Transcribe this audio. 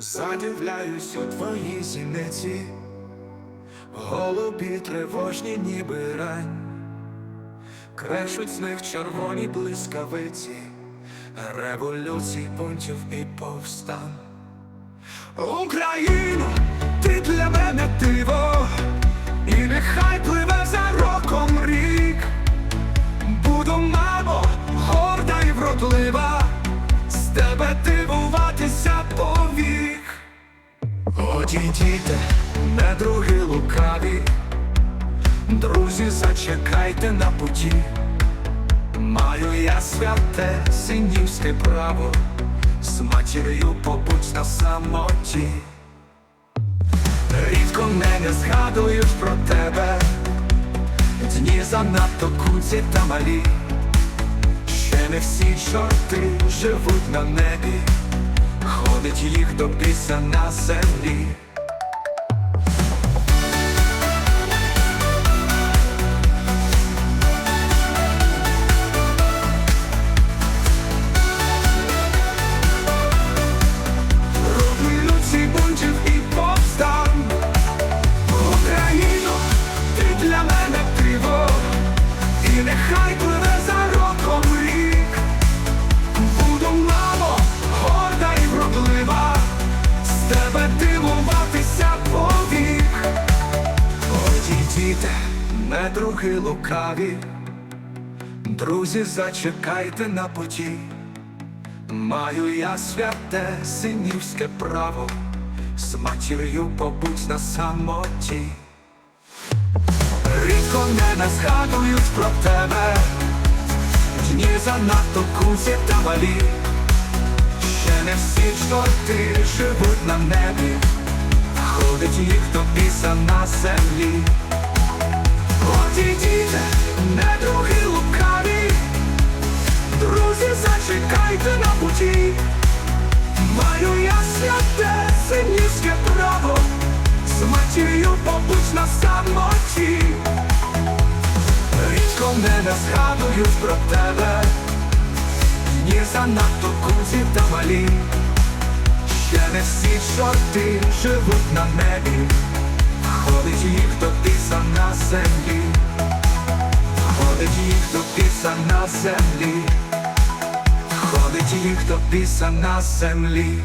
Задивляюсь у твої зіниці, голубі тривожні, ніби рань, Крешуть з них червоні блискавиці, революцій, бунтів і повстан. Україно, ти для мене диво, і нехай Одійдіте, не други лукаві, друзі, зачекайте на путі. Маю я святе синівське право, з матір'ю побудь на самоті. Рідко мене згадують про тебе, дні занадто куці та малі. Ще не всі чорти живуть на небі, ходить їх до біса на землі. Одійдіте, недруги лукаві Друзі, зачекайте на путі Маю я святе синівське право, з матір'ю побудь на самоті. Рідко не згадують про тебе, дні занадто кузі та малі. Ще не всі чорти живуть на небі, ходить їх до біса на землі. Одійдіте, недруги лукаві, Друзі, зачекайте на путі, маю я святе синівське право, з матір'ю побудь на самоті. Рідко мене згадують про тебе, дні занадто кузі та малі. Ще не всі чорти живуть на небі, їх на землі. Ходить їх хто біса на землі